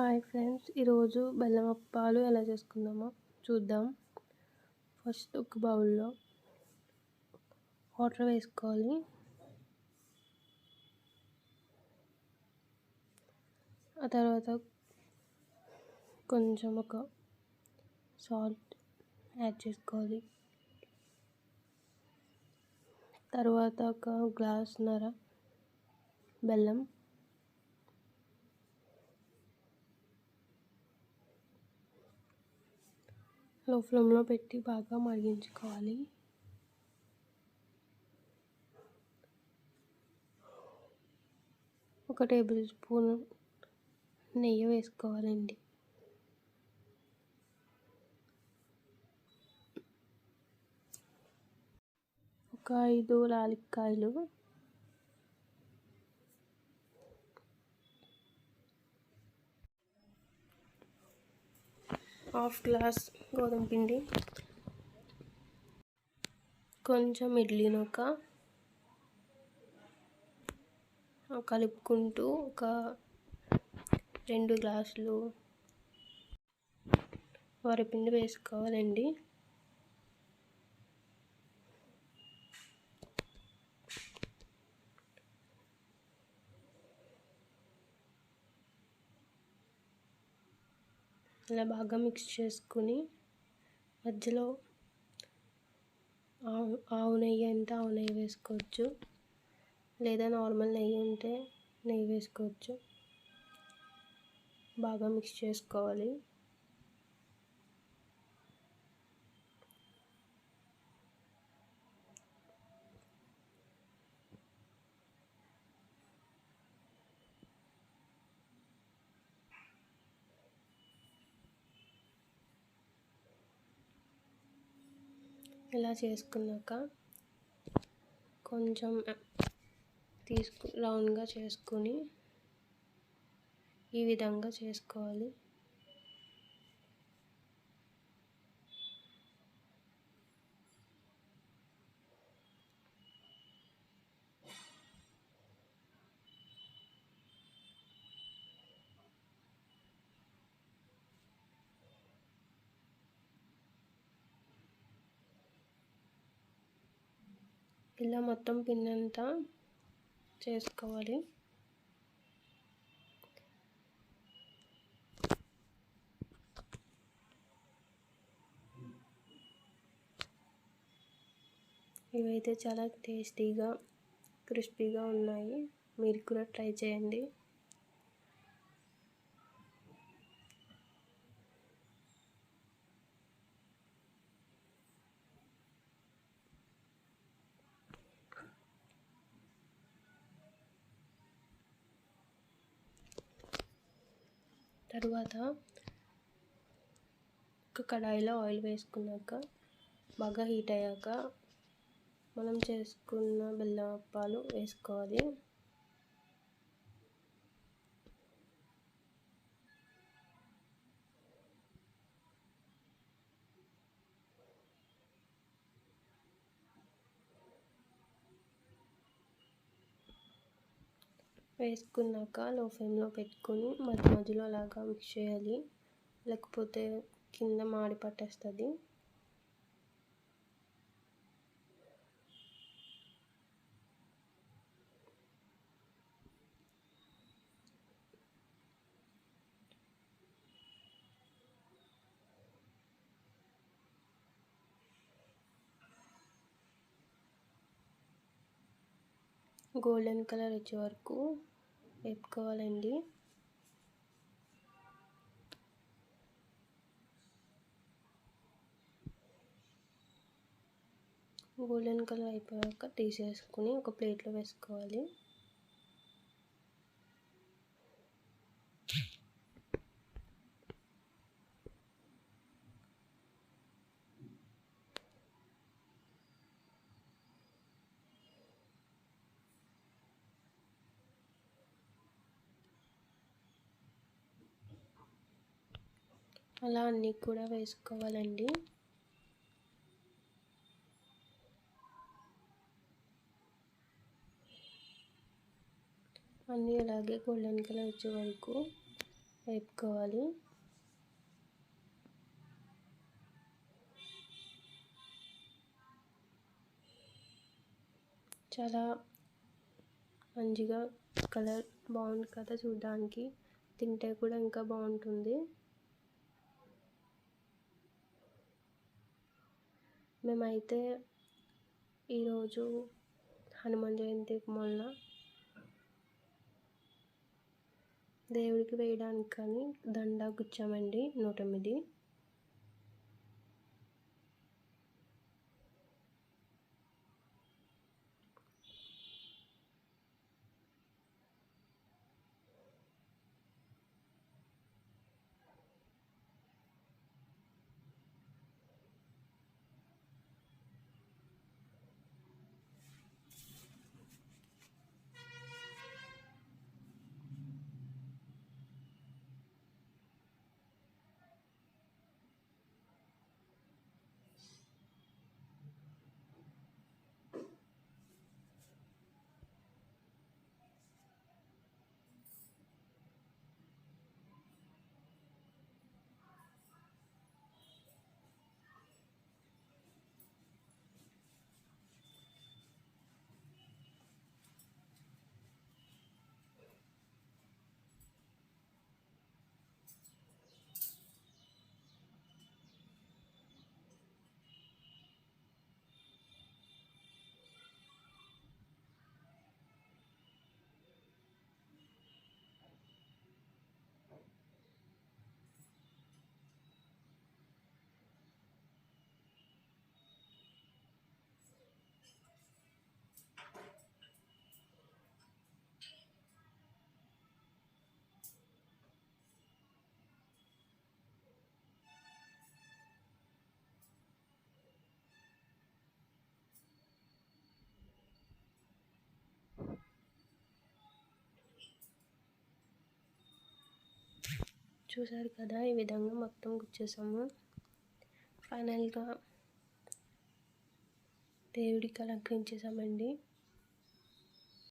Hi friends ఈరోజు బెల్లం అప్పాలు ఎలా చేసుకుందామో చూద్దాం. ఫస్ట్ ఒక బౌల్లో వాటర్ వేసుకోవాలి. ఆ తర్వాత కొంచెం ఒక సాల్ట్ యాడ్ చేసుకోవాలి. తర్వాత ఒక గ్లాస్ నర బెల్లం లో ఫ్లేమ్లో పెట్టి బాగా మరిగించుకోవాలి. ఒక టేబుల్ స్పూన్ నెయ్యి వేసుకోవాలండి. ఒక ఐదు లాలిక్కాయలు హాఫ్ గ్లాస్ గోధుమ పిండి కొంచెం ఇడ్లీ నూక కలుపుకుంటూ ఒక రెండు గ్లాసులు వరిపిండి వేసుకోవాలండి. ఇలా బాగా మిక్స్ చేసుకుని మధ్యలో ఆవు ఆవు నెయ్యి అంటే ఆవు నెయ్యి వేసుకోవచ్చు. లేదా నార్మల్ నెయ్యి ఉంటే నెయ్యి వేసుకోవచ్చు. బాగా మిక్స్ చేసుకోవాలి. ఇలా చేసుకున్నాక కొంచెం తీసుకు రౌండ్గా చేసుకొని ఈ విధంగా చేసుకోవాలి. ఇలా మొత్తం పిండి చేసుకోవాలి. ఇవైతే చాలా టేస్టీగా క్రిస్పీగా ఉన్నాయి. మీరు కూడా ట్రై చేయండి. తర్వాత ఒక కడాయిలో ఆయిల్ వేసుకున్నాక బాగా హీట్ అయ్యాక మనం చేసుకున్న బెల్లం అప్పాలు వేసుకోవాలి. వేసుకున్నాక లో ఫ్లేమ్లో పెట్టుకొని మధ్య మధ్యలో అలాగా మిక్స్ చేయాలి. లేకపోతే కింద మాడి పట్టేస్తుంది. గోల్డెన్ కలర్ వచ్చే వరకు వేపుకోవాలండి గోల్డెన్ కలర్ అయిపోయాక తీసేసుకుని ఒక ప్లేట్లో వేసుకోవాలి. అలా అన్నీ కూడా వేసుకోవాలండి. అన్నీ అలాగే గోల్డెన్ కలర్ వచ్చే వరకు వేపుకోవాలి. చాలా మంచిగా కలర్ బాగుంది కదా చూడడానికి. తింటే కూడా ఇంకా బాగుంటుంది. మేమైతే ఈరోజు హనుమాన్ జయంతి మొన్న దేవుడికి వేయడానికి కానీ దండ గుచ్చామండి నూట ఎనిమిది చూసారు కదా ఈ విధంగా మొత్తం గుచ్చేసాము. ఫైనల్గా దేవుడికి అలంకరించేసామండి.